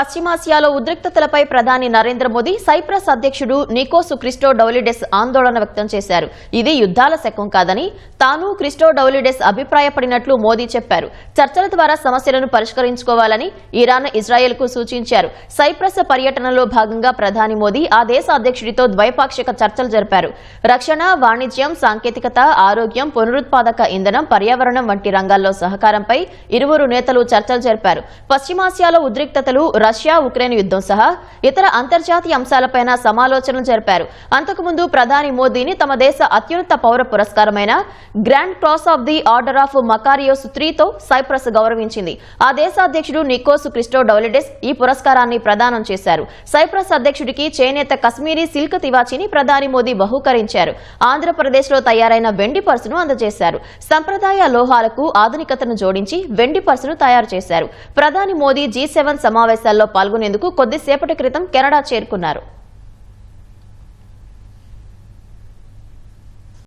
పశ్చిమాసియాలో ఉద్రిక్తతలపై ప్రధాని నరేంద్ర మోదీ సైప్రస్ అధ్యక్షుడు నికోసు క్రిస్టో డౌలిడెస్ ఆందోళన వ్యక్తం చేశారు. ఇది యుద్ధాల శకం కాదని తాను క్రిస్టో డౌలిడెస్ అభిప్రాయపడినట్లు మోదీ చెప్పారు. చర్చల ద్వారా సమస్యలను పరిష్కరించుకోవాలని ఇరాన్ ఇజ్రాయెల్కు సూచించారు. సైప్రస్ పర్యటనలో భాగంగా ప్రధాని మోదీ ఆ దేశ అధ్యక్షుడితో ద్వైపాక్షిక చర్చలు జరిపారు. రక్షణ వాణిజ్యం సాంకేతికత ఆరోగ్యం పునరుత్పాదక ఇంధనం పర్యావరణం వంటి రంగాల్లో సహకారంపై ఇరువురు నేతలు చర్చలు జరిపారు. పశ్చిమాసియాలో ఉద్రిక్తతలు రష్యా ఉక్రెయిన్ యుద్ధం సహా ఇతర అంతర్జాతీయ అంశాలపైన సమాలోచనలు జరిపారు. అంతకుముందు ప్రధాని మోదీని తమ దేశ అత్యున్నత పౌర పురస్కారమైన grand cross of the order of Makarios త్రీతో Cyprus గౌరవించింది. ఆ దేశ అధ్యక్షుడు నికోస్ క్రిస్టో డౌలిడెస్ ఈ పురస్కారాన్ని ప్రదానం చేశారు. సైప్రస్ అధ్యక్షుడికి చేనేత కశ్మీరీ సిల్క్ తివాచిని ప్రధాని మోదీ బహూకరించారు. ఆంధ్రప్రదేశ్లో తయారైన వెండి పర్సును అందజేశారు. సంప్రదాయ లోహాలకు ఆధునికతను జోడించి వెండి పర్సును తయారు చేశారు. ప్రధాని మోదీ జీ సెవెన్ సమావేశాల్లో పాల్గొనేందుకు కొద్దిసేపటి క్రితం కెనడా చేరుకున్నారు.